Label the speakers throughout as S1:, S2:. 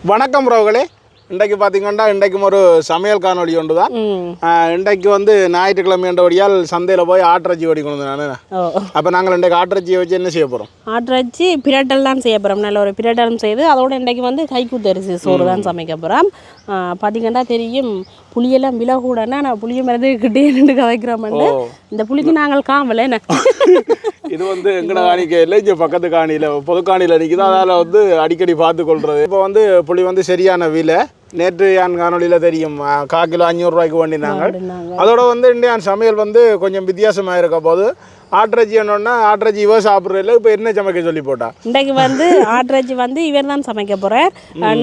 S1: வணக்கம் ரோகளே இன்றைக்கு பார்த்தீங்கன்னா இன்றைக்கும் ஒரு சமையல் காணொளி ஒன்று தான் இன்றைக்கு வந்து ஞாயிற்றுக்கிழமை என்றபடியால் சந்தையில் போய் ஆட்டிறச்சி ஓடி கொண்டு நான். அப்போ நாங்கள் இன்றைக்கு ஆட்டிறச்சியை வச்சு என்ன செய்ய போகிறோம்
S2: ஆட்டு வச்சு பிரட்டல் தான் செய்ய போகிறோம் நல்ல ஒரு பிரட்டலும் செய்து அதோட இன்றைக்கு வந்து கைக்கூத்து அரிசி சோறு தான் சமைக்க போகிறோம் பார்த்தீங்கன்னா தெரியும் புளியெல்லாம் விலை கூடனா நான் புளிய மருந்து கிட்டே நின்று கதைக்கிறோம்னு இந்த புளிக்கு நாங்கள் காமல என்ன?
S1: இது வந்து எங்கட காணிக்க இல்லை இங்கே பக்கத்து காணியில் பொது காணியில் நிற்கிது அதால் வந்து அடிக்கடி பார்த்து கொள்வது இப்போ வந்து புளி வந்து சரியான விலை. நேற்று என் காணொலியில் தெரியும் ஆ, கா கிலோ அஞ்சூறுரூவாய்க்கு வேண்டினாங்க. அதோட வந்து இந்தியான் சமையல் வந்து கொஞ்சம் வித்தியாசமாக இருக்க போது ஆட்டிறச்சி என்னன்னா ஆட்டிறச்சி இவ சாப்பிட்றதில்ல இப்போ என்ன சமைக்க சொல்லி போட்டா?
S2: இன்றைக்கு வந்து ஆட்டுறச்சி வந்து இவர் தான் சமைக்க போகிறார்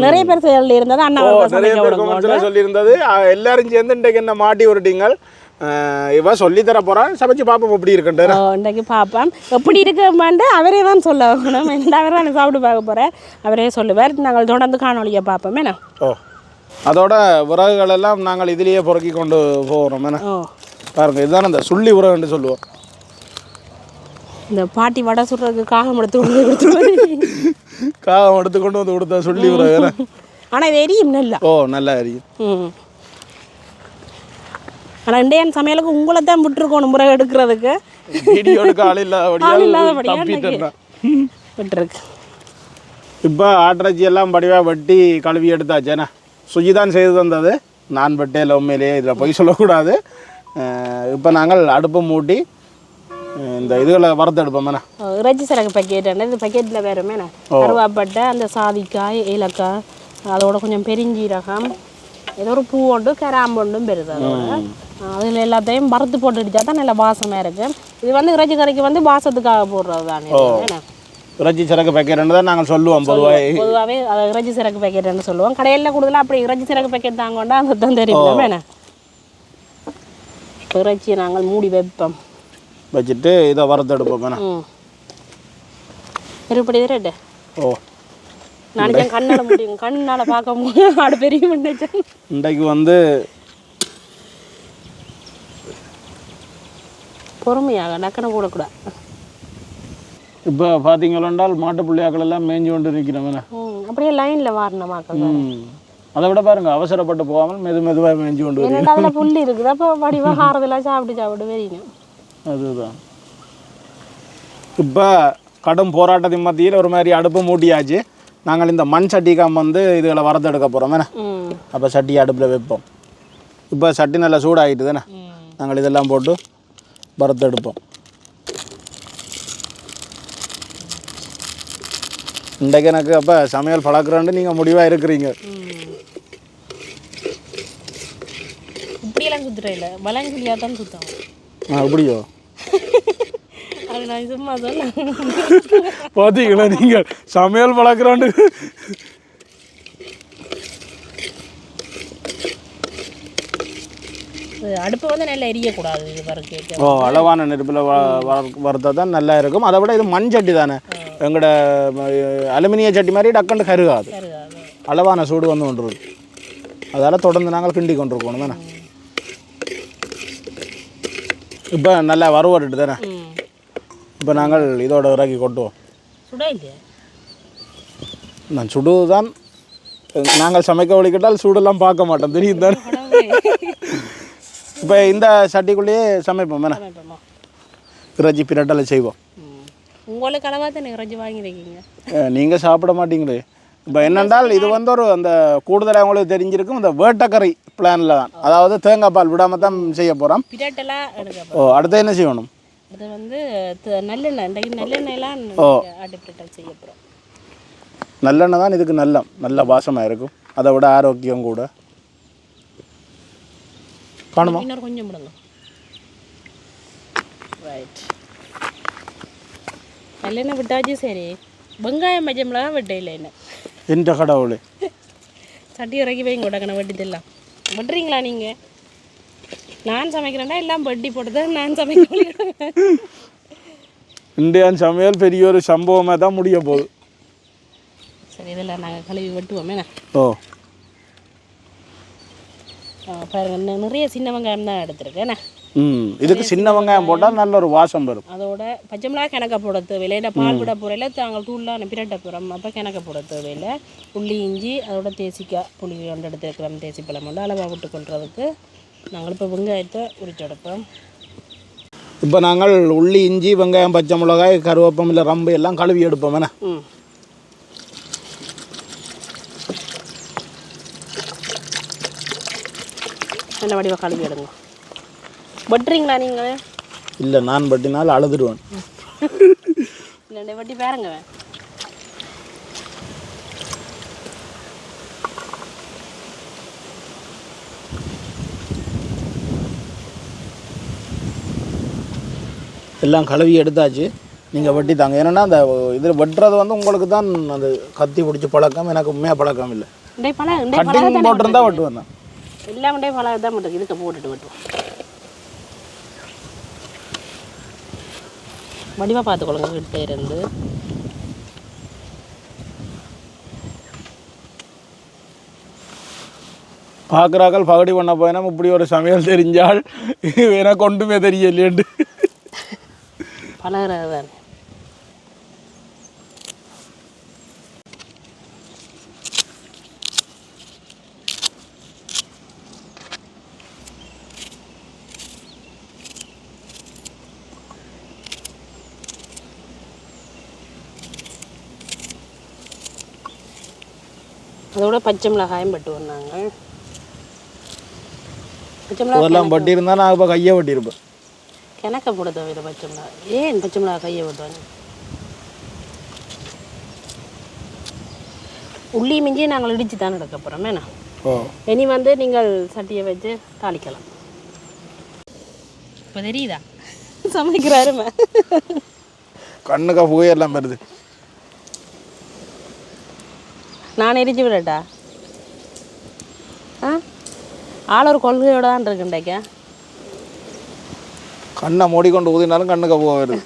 S2: நிறைய பேர் செயலில் இருந்தது அண்ணா
S1: நிறைய பேர் கமெண்ட்ஸ்ல சொல்லியிருந்தது. ஆ, எல்லாரும் சேர்ந்து இன்றைக்கு என்ன மாட்டி விட்டுட்டீங்க இவ சொல்லி தர போறான் சமைச்சு பார்ப்போம் எப்படி இருக்குன்ட்டு.
S2: ஓ, இன்றைக்கு பார்ப்போம் எப்படி இருக்கமாண்டு அவரே தான் சொல்ல வேணும். அவரே தான் சாப்பிட்டு பார்க்க போகிறார் அவரே சொல்லுவார் நாங்கள் தொடர்ந்து காணொலியை பார்ப்போம். என்ன?
S1: ஓ அதோட விறகுகள் எல்லாம் நாங்கள் இதுலயே பொறுக்கி கொண்டு போகிறோம் என்ன? பாருங்க இதுதான் இந்த சுள்ளி உறவுன்னு சொல்லுவோம்.
S2: இந்த பாட்டி வடை சுடுறதுக்கு காகம் எடுத்து கொண்டு வந்து கொடுத்து
S1: காகம் எடுத்து கொண்டு வந்து கொடுத்தா உறவு என்ன?
S2: ஆனால் இது எரியும் நல்லா.
S1: ஓ நல்லா அறியும்
S2: ம். ஆனால் இண்டியன் சமையலுக்கு உங்களை தான் விட்டுருக்கணும் முறை எடுக்கிறதுக்கு.
S1: வீடியோ எடுக்க ஆள்
S2: ஆள்
S1: இல்லாதபடியால்
S2: இல்லாதபடியா
S1: தப்பிட்டேன்
S2: விட்டுருக்கு.
S1: இப்போ ஆட்டிறச்சி எல்லாம் படிவாக வெட்டி கழுவி எடுத்தாச்சேண்ணா சுஜி தான் செய்து தந்தது. நான் வெட்டையில் உண்மையிலேயே இதில் பொய் சொல்லக்கூடாது. இப்போ நாங்கள் அடுப்பு மூட்டி இந்த இதுகளை வறுத்தெடுப்போம் என்ன?
S2: இறைச்சி சரக்கு பேக்கெட் இது பேக்கெட்டில் வேறுமே கருவாப்பட்டை அந்த சாதிக்காய் ஏலக்காய் அதோட கொஞ்சம் பெருஞ்சீரகம் ஏதோ ஒரு பூ ஒன்று கிராம்பு ஒன்றும் பெறுது அதோட அதில் எல்லாத்தையும் வறுத்து போட்டு அடிச்சா தான் நல்ல வாசமாக இருக்கு. இது வந்து இறைச்சி கறிக்கு வந்து வாசத்துக்காக போடுறது தானே
S1: இறைச்சி சரக்கு பேக்கெட்னு தான் நாங்கள் சொல்லுவோம் பொதுவாக
S2: பொதுவாகவே. இறைச்சி சிறகு பேக்கெட்னு சொல்லுவோம். கடையில் கூடுதலாக அப்படி இறைச்சி சிறகு பேக்கெட் தாங்கொண்டா அந்த தான் தெரியும் என்ன இறைச்சியை நாங்கள் மூடி வைப்போம்.
S1: வச்சுட்டு இதை வறுத்தெடுப்போம்
S2: இருப்படி ரெட்டு
S1: ஓ.
S2: நாளைக்கு என் கண்ணால் முடியும். கண்ணால் பார்க்க முடியும் ஆடு பெரிய
S1: இன்றைக்கு வந்து
S2: பொறுமையாக டக்குன்னு போடக்கூடாது.
S1: இப்போ பார்த்தீங்களென்றால் மாட்டு புள்ளியாக்கள் எல்லாம் மேய்ஞ்சு கொண்டு
S2: ம். அப்படியே லைனில் வாரணமாக்க.
S1: அதை விட பாருங்க அவசரப்பட்டு போகாமல் மெது மெதுவாக மேய்ஞ்சு கொண்டு
S2: அதில் புள்ளி இருக்குது. அப்போ வடிவாக ஆறுதலாக சாப்பிட்டு சாப்பிட்டு வரீங்க
S1: அதுதான். இப்போ கடும் போராட்டத்தின் மத்தியில் ஒரு மாதிரி அடுப்பு மூட்டியாச்சு. நாங்கள் இந்த மண் சட்டிக்காம வந்து இதுகளை வறுத்தெடுக்க போகிறோம் என்ன
S2: ம்.
S1: அப்போ சட்டி அடுப்பில் வைப்போம். இப்போ சட்டி நல்லா சூடாகிட்டு தானே? நாங்கள் இதெல்லாம் போட்டு வறுத்தெடுப்போம். இன்றைக்கு எனக்கு அப்போ சமையல் பழக்கிறோன்னு நீங்கள் முடிவாக இருக்கிறீங்க.
S2: இப்படியெல்லாம் வளங்குழியாக தான் சுத்தம்
S1: ஆ அப்படியோ? பார்த்தீங்களா நீங்கள்? சமையல் பழக்கிறோன்னு
S2: அடுப்பு வந்து நல்லா எரியக்கூடாது இது வரைக்கும்
S1: ஓ அளவான நெருப்பில் வறுத்தா தான் நல்லா இருக்கும். அதை விட இது மண் சட்டி தானே? எங்களோட அலுமினிய சட்டி மாதிரி டக்குன்னு கருகாது.
S2: கருகாது.
S1: அளவான சூடு வந்து கொண்டு அதால் தொடர்ந்து நாங்கள் கிண்டி கொண்டிருக்கணும் தானே? இப்போ நல்லா வறுவட்டுட்டு தானே? இப்போ நாங்கள் இதோட இறக்கி கொட்டுவோம்.
S2: சுடா இல்லையா
S1: நான் சுடு தான் நாங்கள் சமைக்க வழிக்கிட்டால் சூடெல்லாம் பார்க்க மாட்டோம். தெரியும் தானே? இப்போ இந்த சட்டிக்குள்ளேயே சமைப்போம்.
S2: சமைப்போமா?
S1: இறைச்சி பிரட்டலை செய்வோம்.
S2: உங்களுக்கு அளவாக தான் இறைச்சி வாங்கியிருக்கீங்க
S1: நீங்கள் சாப்பிட மாட்டீங்களே. இப்போ என்னென்றால் இது வந்து ஒரு அந்த கூடுதலாக உங்களுக்கு தெரிஞ்சிருக்கும் இந்த வேட்டக்கறி பிளானில் தான். அதாவது தேங்காய் பால் விடாமல் தான் செய்ய போகிறோம் ஓ அடுத்து என்ன செய்யணும்?
S2: வந்து நல்லெண்ணெய் செய்ய போகிறோம்
S1: நல்லெண்ணெய் தான் இதுக்கு நல்ல நல்ல வாசமாக இருக்கும். அதை விட ஆரோக்கியம் கூட. காணுமா?
S2: கொஞ்சம் விடுங்க ரைட் நல்லெண்ணெய் விட்டாச்சு சரி. வெங்காயம் பச்சை மிளகா வெட்டையில் என்ன
S1: எந்த கடவுளே
S2: சட்டி இறக்கி வைங்க உடக்கணை வெட்டிதெல்லாம் வெட்டுறீங்களா நீங்கள் நான் சமைக்கிறேன்னா எல்லாம் வெட்டி போட்டு நான் சமைக்க முடியும்
S1: இந்தியன் சமையல் பெரிய ஒரு சம்பவமாக தான் முடிய போகுது
S2: சரி இதெல்லாம் நாங்கள் கழுவி வெட்டுவோமே
S1: ஓ
S2: பாருங்க இன்னும் நிறைய சின்ன வெங்காயம் தான் எடுத்துருக்கேன்
S1: ம். இதுக்கு சின்ன வெங்காயம் போட்டால் நல்ல ஒரு வாசம் வரும்.
S2: அதோட பச்சை மிளகாய் கணக்க போட தேவையில்லை. பால் விட போகிறல தாங்கள் தூள்லாம் பிரட்ட போகிறோம் அப்போ கணக்க போட தேவையில்லை. உள்ளி இஞ்சி அதோட தேசிக்காய் புளி கொண்டு எடுத்துருக்கிறோம் தேசி பழம் கொண்டு அளவாக விட்டு கொள்றதுக்கு நாங்கள் இப்போ வெங்காயத்தை உரிச்சு எடுப்போம்.
S1: இப்போ நாங்கள் உள்ளி இஞ்சி வெங்காயம் பச்சை மிளகாய் கருவேப்பம் இல்லை ரம்பு எல்லாம் கழுவி எடுப்போம். என்ன?
S2: ம். என்ன வடிவ கழுவி எடுங்க. வெட்டுறீங்களா நீங்கள்?
S1: இல்லை நான் பட்டினால் அழுதுடுவேன்.
S2: இல்லை வட்டி பாருங்க.
S1: எல்லாம் கழுவி எடுத்தாச்சு. நீங்கள் வெட்டி தாங்க ஏன்னா அந்த இதில் வெட்டுறது வந்து உங்களுக்கு தான் அந்த கத்தி பிடிச்சி பழக்கம். எனக்கு உண்மையாக பழக்கம் இல்லை. கட்டிங் போட்டிருந்தா வெட்டுவேன் நான்.
S2: எல்லாம் பழம் தான் இதுக்கு போட்டுட்டு வெட்டுவோம். வடிவாக பார்த்துக்கொள்ளுங்க கிட்ட இருந்து.
S1: பார்க்குறாக்கள் பகடி பண்ண போயினா இப்படி ஒரு சமையல் தெரிஞ்சால் எனக்கு ஒன்றுமே தெரியலையேண்டு.
S2: பழகிறது அதோட பச்சை மிளகாயும் பட்டு வந்தாங்க. பச்சை மிளகாய்
S1: அதெல்லாம் பட்டியிருந்தா நான் இப்போ கையை வெட்டியிருப்பேன்.
S2: கிணக்க போட தேவையில்லை பச்சை மிளகாய் ஏன் பச்சை மிளகாய் கையை விடுவாங்க உள்ளி மிஞ்சி நாங்கள் இடித்து தான் எடுக்க போகிறோம் என்ன?
S1: ஓ.
S2: இனி வந்து நீங்கள் சட்டியை வச்சு தாளிக்கலாம். இப்போ தெரியுதா? சமைக்கிறாருமே
S1: கண்ணுக்கா புகையெல்லாம் வருது.
S2: நான் எரிச்சு விடட்டா? ஆ? ஆள் ஒரு கொள்கையோட தான் இருக்குண்டேக்க
S1: கண்ணை மூடிக்கொண்டு ஊதினாலும் கண்ணுக்கா புகை வருது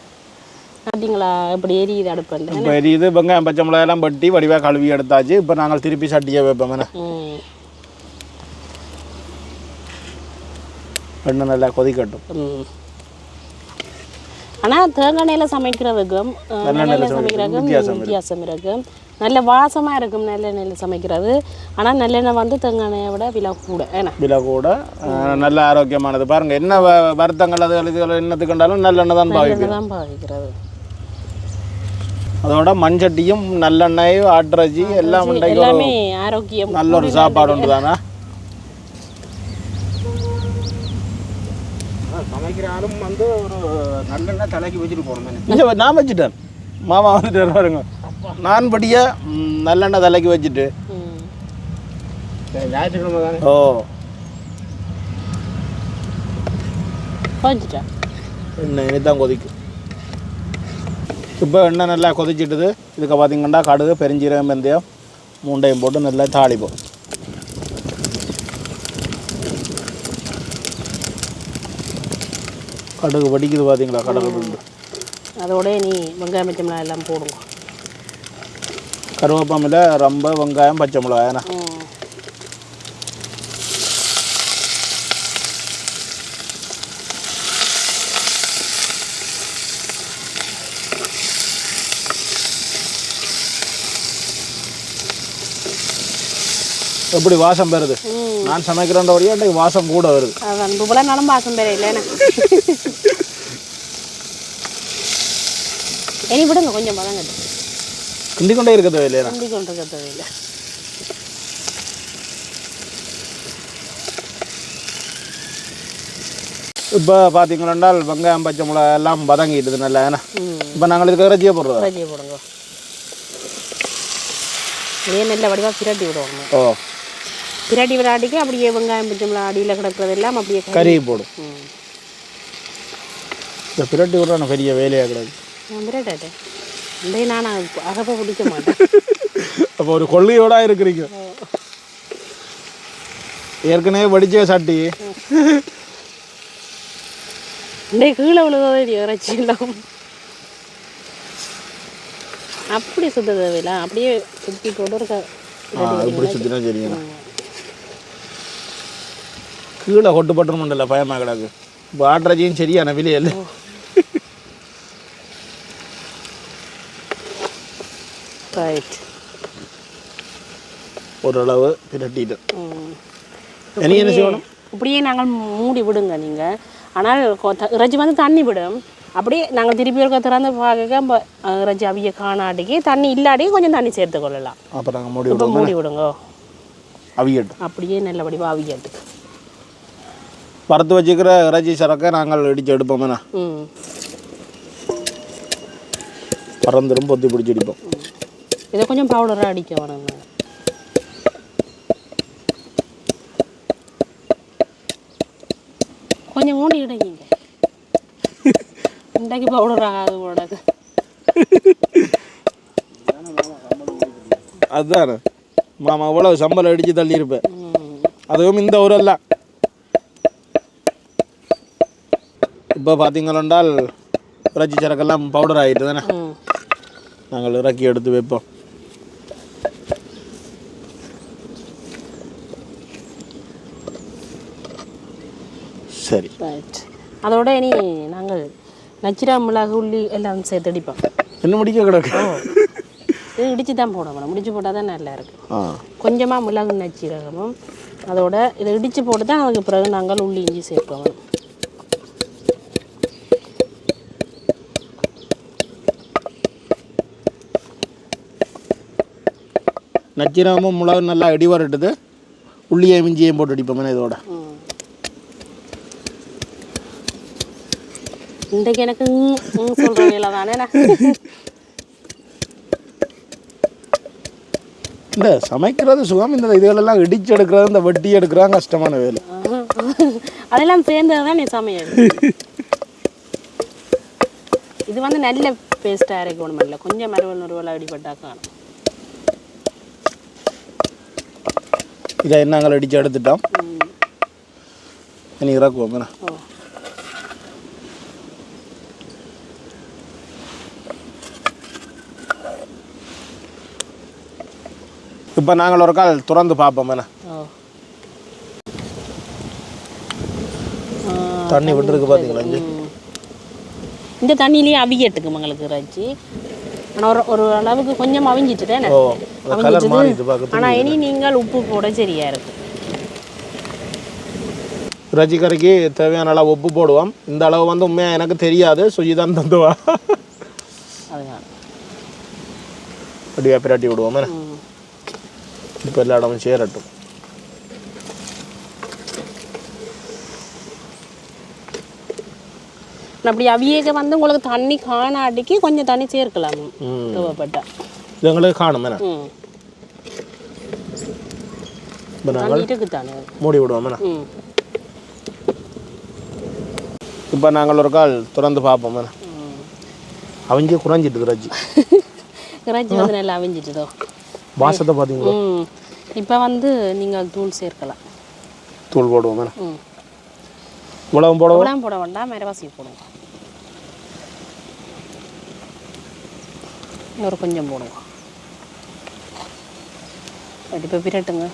S2: பார்த்தீங்களா இப்படி எரியுது அடுப்புண்டு
S1: இப்போ இது வெங்காயம் பச்சை மிளகாயெல்லாம் பட்டி வடிவாக கழுவி எடுத்தாச்சு. இப்போ நாங்கள் திருப்பி சட்டியை வைப்போம். எண்ணெய் நல்லா கொதிக்கட்டும்.
S2: ம். ஆனா தேங்காய் எண்ணெயில் அஹ், நல்லெண்ணெயில் சமைக்கிறதுக்கும் வித்தியாசம் இருக்கும் நல்ல வாசமா இருக்கும் நல்லெண்ணெயில் சமைக்கிறது. ஆனா நல்லெண்ணெய் வந்து தேங்காய் விட விலை கூட. ஏன்னா
S1: விலை கூட. நல்ல ஆரோக்கியமானது. பாருங்க என்ன வ- வருத்தங்கள் அது இதுகள் என்னத்துக்கு கண்டாலும் நல்லெண்ணெய் தான்
S2: நல்லெண்ணெய் தான் பாவிக்கிறது.
S1: அதோட மண்சட்டியும் நல்லெண்ணெய் ஆட்டுறச்சி எல்லாம்
S2: எல்லாமே ஆரோக்கியம்.
S1: நல்ல ஒரு சாப்பாடு உண்டு தானே
S3: சமைக்கிறாலும் வந்து ஒரு நல்லெண்ணெய் தலைக்கு வச்சுட்டு போகணும்
S1: இல்லை நான் வச்சுட்டேன். மாமா வந்துட்டு பாருங்க. நான் படியா ம், நல்லெண்ணெய் தலைக்கு வச்சுட்டு.
S2: ம்.
S3: ஞாயிற்றுக்கிழமை தானே?
S1: ஓ. எண்ணெய் இனிதான் கொதிக்கும். இப்போ எண்ணெய் நல்லா கொதிச்சிட்டுது. இதுக்கு பார்த்தீங்கன்னா கடுகு பெருஞ்சீரகம் வெந்தயம் மூண்டையும் போட்டு நல்லா தாளிப்போம். கடுகு வடிக்குது பார்த்தீங்களா கடுகு துண்டு.
S2: அதோட நீ வெங்காயம் எல்லாம் போடுங்க.
S1: கருவேப்பமில் ரொம்ப வெங்காயம் பச்சை மிளகாய் ஏன்னா. எப்படி வாசம்
S2: ம்.
S1: நான் சமைக்கிறேன்ற வழியாக இன்றைக்கு வாசம் கூட வருது.
S2: இவ்வளோ நாளும் பாசம் பேர இல்லைண்ணே இனி விடுங்க கொஞ்சம் பதங்கட்டு
S1: தேவையில்லையா
S2: தம்பி கொண்டு இருக்க தேவையில்லை
S1: இப்போ பார்த்தீங்கன்னா வெங்காயம் பச்சை மிளகாய் எல்லாம் பதங்கிட்டுது நல்லா ஏன்னா இப்போ நாங்கள் இதுக்கு இறைச்சியை போடுறோம்
S2: இறைச்சியை போடுங்க இதே நல்ல வடிவாக பிரட்டி விடுவாங்க
S1: ஓ
S2: பிரட்டி விடாட்டிக்கு அப்படியே வெங்காயம் பச்சை மிளகாய் அடியில் கிடக்கிறது எல்லாம் அப்படியே கறி
S1: போடும் இந்த பிரட்டி விட்ற பெரிய வேலையாக கிடக்கு
S2: பிரட்டாட்டேன் இந்த நான் அகப்பை பிடிக்க மாட்டேன்
S1: அப்போ ஒரு கொள்கையோட இருக்கிறீங்க ஏற்கனவே வடிச்ச சட்டி
S2: இந்த கீழே விழுதே இறைச்சி எல்லாம் அப்படி சுத்த தேவையில்ல அப்படியே சுற்றி போட்டு ஒரு க-
S1: ஆ இப்படி சுற்றினா சரிங்க கீழே கொட்டுப்பட்டுருமுண்டல்ல பயமாக கிடக்கு இப்போ ஆட்ரஜியும் சரியான விலையல்ல
S2: ரைட்
S1: ஓரளவு பிரட்டிட்டு இனி என்ன செய்யணும்?
S2: இப்படியே நாங்கள் மூடி விடுங்க நீங்கள் ஆனால் இறைச்சி வந்து தண்ணி விடும். அப்படியே நாங்கள் திருப்பி இருக்க திறந்து பார்க்க இறைச்சி அவிய காணாட்டிக்கு தண்ணி இல்லாட்டி கொஞ்சம் தண்ணி சேர்த்து கொள்ளலாம்.
S1: அப்போ நாங்கள் மூடி விடுவோம்
S2: மூடி விடுங்க.
S1: அவியட்டும்.
S2: அப்படியே நல்லபடி அவியட்டுக்கு
S1: வறுத்து வச்சுக்கிற இறைச்சி சரக்கை நாங்கள் இடித்து எடுப்போமேண்ணா பறந்துடும் பொத்தி பிடிச்சி அடிப்போம்
S2: இதை கொஞ்சம் பவுடராக அடிக்க வேணுங்க கொஞ்சம் மூடி இடைங்க இன்றைக்கு பவுடர் ஆகாது போடாது
S1: அதுதானே. மாமா அவ்வளோ சம்பளம் அடித்து தள்ளியிருப்பேன் அதுவும் இந்த ஊரெல்லாம். இப்போ பார்த்தீங்களென்றால் இறைச்சி சரக்கெல்லாம் பவுடர் ஆகிட்டு தானே. நாங்கள் இறக்கி எடுத்து வைப்போம். சரி.
S2: ரைட் அதோட இனி நாங்கள் நச்சிரா மிளகு உள்ளி எல்லாம் சேர்த்து அடிப்போம்
S1: என்ன முடிக்க கிடக்கு?
S2: இது இடித்து தான் போட வேணும் முடிச்சு போட்டால் தான் நல்லா இருக்கு.
S1: ஆ.
S2: கொஞ்சமாக மிளகு நச்சீரகமும் அதோட இதை இடித்து போட்டு தான் அதுக்கு பிறகு நாங்கள் உள்ளி இஞ்சி சேர்ப்போம்.
S1: நச்சிராமும் மிளகு நல்லா இடி வரட்டுது உள்ளியை மிஞ்சியையும் போட்டு அடிப்போம் இதோட?
S2: இன்றைக்கு எனக்கு சொல்கிற வேலை தானே
S1: இந்த சமைக்கிறது சுகம் இந்த இதுகளெல்லாம் இடிச்சு எடுக்கிறது இந்த வெட்டி எடுக்கிறது கஷ்டமான வேலை.
S2: அதெல்லாம் சேர்ந்தது தான் நீ சமையல். இது வந்து நல்ல பேஸ்ட்டாக அரைக்கணும் இல்லை. கொஞ்சம் மறுவல் நுறுவல் அடிபட்டா காணும்.
S1: இதை நாங்கள் அடித்து எடுத்துட்டோம். இனி இறக்குவோம்
S2: ஓ.
S1: இப்போ நாங்கள் ஒரு கால் திறந்து பார்ப்போம் என்ன? தண்ணி விட்டுருக்கு பார்த்தீங்களா.
S2: இந்த தண்ணியிலேயே அவியட்டுக்கு மங்களுக்கு இறைச்சி ஆனால் ஒரு ஒரு அளவுக்கு கொஞ்சம் அவிஞ்சிட்டுட்டேன் ஆனால் இனி நீங்கள் உப்பு போட சரியா இருக்கு.
S1: இறைச்சி கறிக்கு தேவையான அளவு உப்பு போடுவோம். இந்த அளவு வந்து உண்மையாக எனக்கு தெரியாது. சுஜி தான் தந்துவா.
S2: அதுதான்.
S1: அப்படியே பிரட்டி விடுவோம் எல்லா இடமும் சேரட்டும்
S2: அப்படி அவியேக்க வந்து உங்களுக்கு தண்ணி காணாட்டிக்கு கொஞ்சம் தண்ணி சேர்க்கலாம் தேவைப்பட்டா
S1: எங்களுக்கு காணும் மூடி விடுவோம் இப்போ நாங்கள் ஒரு கால் திறந்து பார்ப்போம். அவங்க குறைஞ்சிட்டு இறைச்சி
S2: இறைச்சி வந்து நல்லா அவிஞ்சிட்டுதோ
S1: வாசத்தை பார்த்தீங்களா?
S2: இப்போ வந்து நீங்கள் தூள் சேர்க்கலாம்.
S1: தூள் போடுவோம் என்ன
S2: ம்.
S1: இவ்வளவு போடுவோம்
S2: இவ்வளோ போட வேண்டாம் மிரவாசி போடுங்க இன்னொரு கொஞ்சம் போடுங்க இப்போ பிரட்டுங்க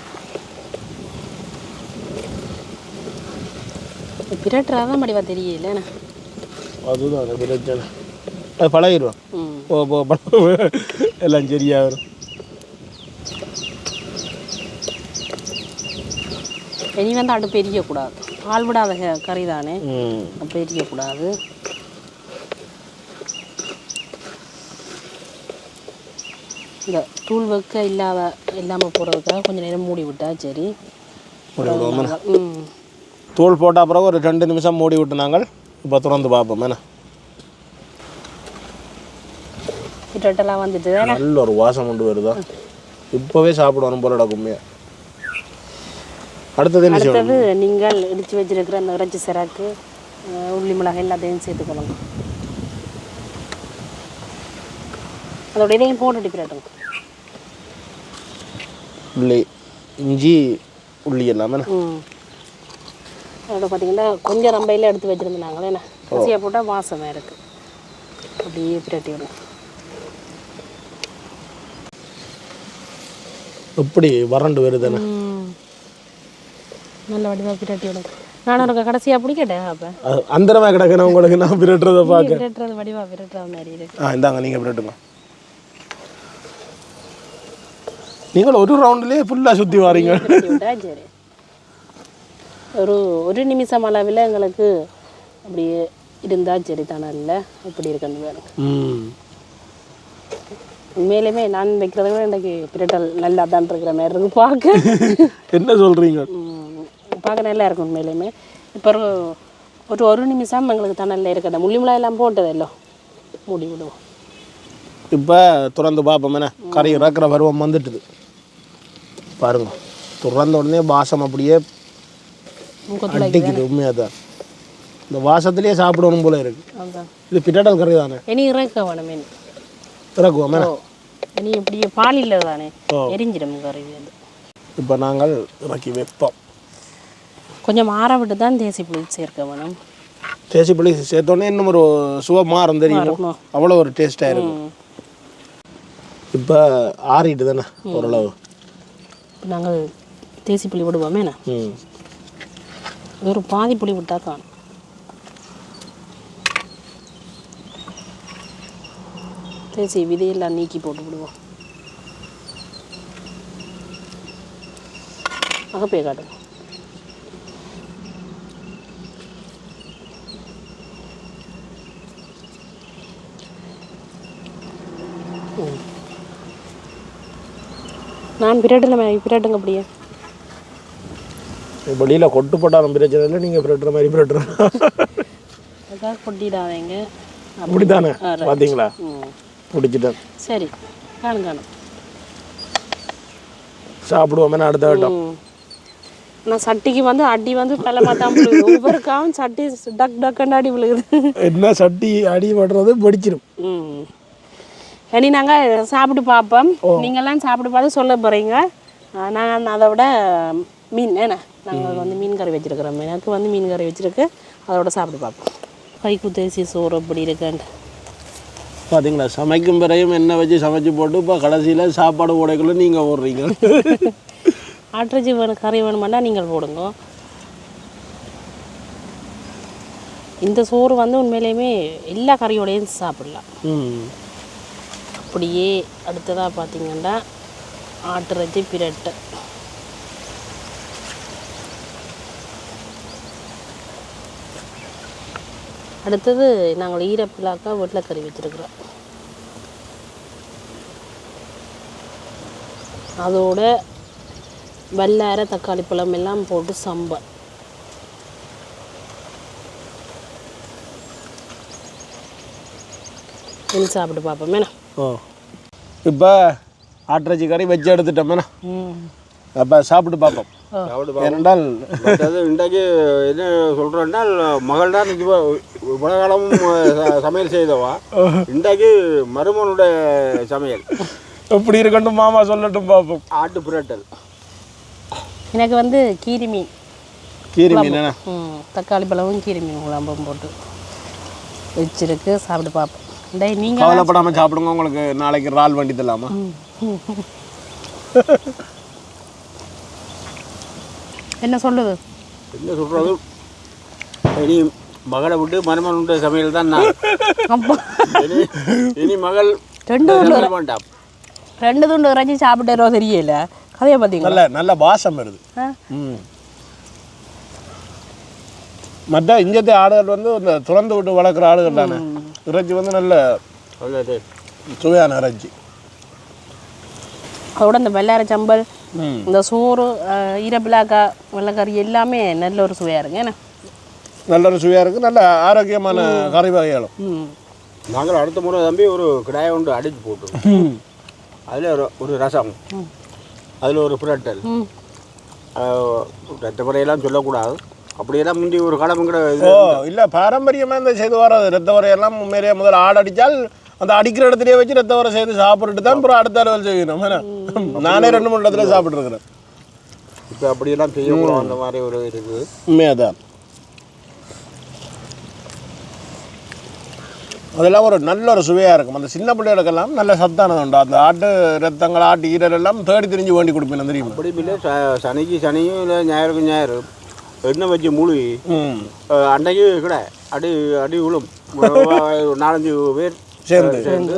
S2: பிரட்டுறாதான் படிவா தெரியல என்ன
S1: அதுதான் அது பிரச்சனை அது பழகிடுவோம் எல்லாம் சரியாக வரும்
S2: இனி வந்து அடுப்பு எரியக்கூடாது. பால் விடாத கறி தானே. அப்போ எரியக்கூடாது. இந்த தூள் வைக்க இல்லாத இல்லாமல் போகிறதுக்காக கொஞ்சம் நேரம் மூடி விட்டா சரி.
S1: தூள் போட்ட பிறகு ஒரு ரெண்டு நிமிஷம் மூடி விட்டு நாங்கள் இப்போ திறந்து பார்ப்போம். என்ன?
S2: வந்துட்டு.
S1: நல்ல ஒரு வாசம் கொண்டு வருதா? இப்போவே சாப்பிடணும் போல கும்மையா. அடுத்தது என்ன
S2: அடுத்தது நீங்கள் இடித்து வச்சிருக்கிற அந்த இறைச்சி சிறாக்கு அஹ், உள்ளி மிளகாய் எல்லாத்தையும் சேர்த்துக்கணும் அதோட இதையும் போட்டுட்டு பிரட்டுங்க
S1: உள்ளி இஞ்சி உள்ளி எல்லாமே
S2: அதோட பார்த்தீங்கன்னா கொஞ்சம் ரம்பையில் எடுத்து வச்சுருந்தாங்களே என்ன? பசியாக போட்டால் வாசமாக இருக்குது அப்படியே பிரட்டி விடும்
S1: எப்படி வறண்டு வருதுன்னு
S2: நல்ல வடிவாக பிரட்டி விடும் நான் உனக்கு கடைசியாக பிடிக்கட்டேன் அப்போ.
S1: அந்தரமாக கிடக்கணும் உங்களுக்கு நான் பிரட்டுறதை பார்க்க.
S2: விரட்டுறது வடிவா விரட்டுற மாதிரி இருக்கு.
S1: ஆ இந்தாங்க நீங்கள் பிரட்டுங்க. நீங்கள் ஒரு ரவுண்ட்லேயே ஃபுல்லாக சுற்றி வாரீங்க.
S2: சரி. ஒரு ஒரு நிமிஷம் அளவில் எங்களுக்கு அப்படியே இருந்தால் சரி தானே இல்லை இப்படி இருக்குன்னு வேணும் உண்மையிலுமே நான் வைக்கிறத விட எனக்கு பிரட்டல் நல்லா தான் இருக்கிற மாதிரி இருக்கு பார்க்க.
S1: என்ன சொல்கிறீங்க
S2: பார்க்க நல்லா இருக்கும் உண்மையிலுமே இப்போ ஒரு ஒரு நிமிஷம் எங்களுக்கு நல்லா இருக்கட்டும். முள்ளிமுளா எல்லாம் போட்டதല്ലോ மூடி விடுவோம்.
S1: இப்போ திறந்து பார்ப்போம் என்ன? கறி இறக்குற பருவம் வந்துட்டுது. பாருங்க. திறந்த உடனே வாசம் அப்படியே அடிக்குது. உண்மையாக தான். இந்த வாசத்துலேயே சாப்பிடணும் போல இருக்கு. இது பிட்டடல் கறி தானே?
S2: இனி இறக்க வேணும் மீன்
S1: இறக்குவோம்
S2: இனி இப்படி பால் இல்லை தானே. எரிஞ்சிடும் கறி
S1: இப்போ நாங்கள் இறக்கி வைப்போம்.
S2: கொஞ்சம் ஆற விட்டு தான் தேசி புளி சேர்க்க வேணும்.
S1: தேசி புளி சேர்த்தோடனே இன்னும் ஒரு சுவை மாறும் தெரியும். அவ்வளோ ஒரு டேஸ்ட்டாக இருக்கும். இப்போ ஆறிட்டு தானே ஓரளவு?
S2: இப்ப நாங்கள் தேசி புளி விடுவோமே ஒரு பாதி புளி விட்டா காணும் தேசி விதையெல்லாம் நீக்கி போட்டு விடுவோம். அகப்பே காட்டுங்க நான் பிரட்டில் பிரட்டுங்க அப்படியே.
S1: வெளியில் கொட்டு போட்டாலும் பிரச்சனை இல்லை நீங்கள் பிரட்டுற மாதிரி பிரட்டுற.
S2: அதான் கொட்டிடாதீங்க.
S1: அப்படி தானே. பார்த்தீங்களா பிடிச்சிட்டேன்.
S2: சரி காணும் காணும்.
S1: சாப்பிடுவோம் அடுத்த வட்டம்.
S2: நான் சட்டிக்கு வந்து அடி வந்து பலமாக தான் விழுகுது. ஒவ்வொரு காவும் சட்டி டக் டக்குன்னு அடி விழுகுது.
S1: என்ன சட்டி அடி படுறது படிச்சிடும்
S2: ம். இனி நாங்கள் சாப்பிட்டு பார்ப்போம். நீங்கள்லாம் சாப்பிட்டு பார்த்து சொல்ல போகிறீங்க நான் அதை விட மீன் என்ன? நாங்கள் வந்து மீன் கறி வச்சுருக்கிறோம். எனக்கு வந்து மீன் கறி வச்சுருக்கு. அதோட சாப்பிட்டு பார்ப்போம். கைக்குத்தேசி சோறு அப்படி இருக்காண்டு
S1: பார்த்தீங்களா சமைக்கும் பிறையும் எண்ணெய் வச்சு சமைச்சு போட்டு இப்போ கடைசியில் சாப்பாடு உடைக்குள்ள நீங்கள் ஓடுறீங்க.
S2: ஆட்டுச்சி வேணும் கறி வேணுமாண்டா நீங்கள் போடுங்க. இந்த சோறு வந்து உண்மையிலேயுமே எல்லா கறியோடையும் சாப்பிடலாம்.
S1: ம்.
S2: அப்படியே அடுத்ததாக பார்த்தீங்கன்னா ஆட்டுறச்சி பிரட்டை. அடுத்தது நாங்கள் ஈரப்பிலாக்கா உருளைக்கறி வச்சுருக்குறோம். அதோட வெள்ளார தக்காளி பழம் எல்லாம் போட்டு சம்பல் இனி சாப்பிட்டு பார்ப்போமேண்ணா
S1: ஓ. இப்போ ஆட்டிறச்சி கறி வச்சு எடுத்துட்டோமேண்ணா
S2: ம்.
S1: அப்போ சாப்பிட்டு பார்ப்போம்.
S3: சாப்பிட்டு
S1: ஏனென்றால்
S3: அது இன்றைக்கு என்ன சொல்கிறேன்னா மகள் தான் இவ்வளோ காலமும் சமையல் செய்தவா? இன்றைக்கு மருமனுடைய சமையல்.
S1: எப்படி இருக்கட்டும் மாமா சொல்லட்டும் பார்ப்போம்.
S3: ஆட்டு புரட்டல்.
S2: எனக்கு வந்து கீரி மீன்.
S1: கீரி மீன்
S2: தக்காளி பழமும் கீரி மீன் குழம்பும் போட்டு வச்சிருக்கு. சாப்பிட்டு பார்ப்போம். டேய் நீங்கள்
S1: கவலைப்படாமல் சாப்பிடுங்க உங்களுக்கு நாளைக்கு இறால் வண்டி தரலாமா?
S2: என்ன சொல்லுது?
S3: என்ன சொல்கிறது இனி மகளை விட்டு மருமனுடைய சமையல் தான் நான். இனி இனி மகள்
S2: ரெண்டு
S3: சமையல் வேண்டாம்.
S2: ரெண்டு துண்டு இறைச்சி சாப்பிட்டேரோ தெரியல. கதையை பார்த்தீங்களா
S1: நல்ல நல்ல வாசம் வருது. மற்ற இஞ்சத்தை ஆடுகள் வந்து இந்த திறந்து விட்டு வளர்க்குற ஆடுகள் தானே? இறைச்சி வந்து நல்ல
S3: நல்லது.
S1: சுவையான இறைச்சி
S2: அதோட இந்த வெள்ளார சம்பல் இந்த சோறு அஹ், ஈரப்பிலாக்கா வெள்ளைக்கறி எல்லாமே நல்ல ஒரு சுவையாக இருக்கு ஏன்னா
S1: நல்ல ஒரு சுவையாக இருக்குது நல்ல ஆரோக்கியமான கறி வகைகளும்.
S3: நாங்கள் அடுத்த முறை தம்பி ஒரு கிடாயை ஒன்று அடித்து போட்டோம் அதில் ஒரு ஒரு ரசம் அதில் ஒரு புரட்டல்.
S2: ம்.
S3: ரத்த முறையெல்லாம் சொல்லக்கூடாது. அப்படியெல்லாம் முந்தி ஒரு காலம் கூட
S1: ஓ இல்லை பாரம்பரியமாக இந்த செய்து வர்றது ரத்த வரையெல்லாம் முன்னேறிய முதல்ல ஆடு அடித்தால் அந்த அடிக்கிற இடத்துலயே வச்சு ரத்த வரை செய்து சாப்பிட்டுட்டு தான் அப்புறம் அடுத்த அளவில் செய்யணும்? நானே ரெண்டு மூணு இடத்துல சாப்பிட்ருக்குறேன்
S3: இப்போ அப்படியெல்லாம் செய்யக்கூடாது அந்த மாதிரி ஒரு இருக்குது.
S1: உண்மையாதான். அதெல்லாம் ஒரு நல்ல ஒரு சுவையாக இருக்கும். அந்த சின்ன பிள்ளைகளுக்கெல்லாம் நல்ல சத்தானது உண்டு. அந்த ஆட்டு ரத்தங்கள் ஆட்டு ஈரல் எல்லாம் தேடி திரிஞ்சு வேண்டி கொடுப்பேன் தெரியுமா?
S3: அப்படி இல்லை சனிக்கு சனியும் இல்லை ஞாயிறுக்கு ஞாயிறு. எண்ணெய் வச்சு மூழ்கி அன்னைக்கு கூட அடி அடி விழும் ஒரு நாலஞ்சு பேர்
S1: சேர்ந்து.
S3: சேர்ந்து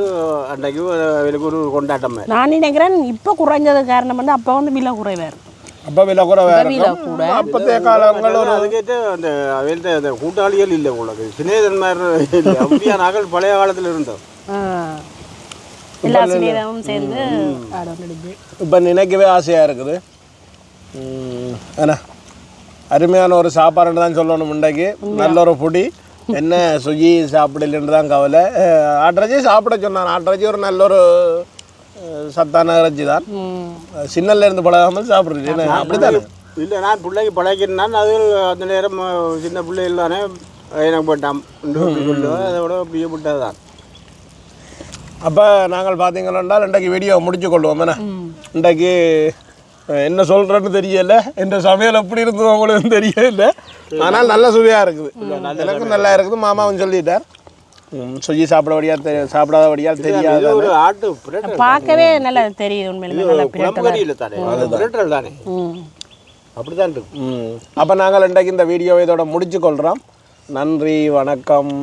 S3: அன்னைக்கு எனக்கு ஒரு கொண்டாட்டம்.
S2: நான் நினைக்கிறேன் இப்போ குறைஞ்சது காரணம் வந்து அப்போ வந்து விலை குறைவாக இருக்கும்.
S1: அப்போ விலை கூட வேற
S2: விலை
S1: இருக்கும்.
S2: கூட.
S1: அப்பத்தைய காலங்கள் ஒரு
S3: அதுக்கேற்ற அந்த அவர்கிட்ட அந்த கூட்டாளிகள் இல்லை உங்களுக்கு. இல்லை. அப்படியா நாங்கள் பழைய காலத்தில் இருந்தோம்.
S2: எல்லா சேர்ந்து
S1: இப்போ நினைக்கவே ஆசையாக இருக்குது. என்ன அருமையான ஒரு சாப்பாடுன்னு தான் சொல்லணும் முண்டைக்கு. நல்ல ஒரு பொடி. என்ன சுஜி சாப்பிடலன்னு தான் கவலை ஆட்டிறைச்சி சாப்பிட சொன்னான். ஆட்டிறைச்சி ஒரு நல்ல ஒரு சத்தான இறைச்சி தான். சின்னல்ல இருந்து பழகாமல் சாப்பிட்றது. என்ன அப்படித்தானே?
S3: இல்லை நான் பிள்ளைக்கு பழகினான். அது அந்த நேரம் சின்ன பிள்ளைகள் தானே எனக்கு போட்டான். அதோட பிரியப்பட்டது தான்
S1: அப்போ நாங்கள் பார்த்தீங்கன்னா இன்றைக்கு வீடியோ முடிச்சு கொள்வோம். என்ன? இன்றைக்கு என்ன சொல்கிறேன்னு தெரியல. இந்த சமையல் எப்படி இருந்தது உங்களுக்கு தெரியல. ஆனால் நல்ல சுவையாக இருக்குது. எனக்கும் நல்லா இருக்குது. மாமாவும் சொல்லிட்டார். ம், சுஜி சாப்பிடபடியாக தெரிய சாப்பிடாதபடியால் தெரியாது
S3: இது ஒரு ஆட்டு
S2: பார்க்கவே நல்லா தெரியுது
S3: தானே.
S2: ம்.
S3: அப்படிதான் இருக்கு
S1: ம். அப்போ நாங்கள் இன்றைக்கு இந்த வீடியோவை இதோட முடிச்சு கொள்கிறோம் நன்றி வணக்கம்.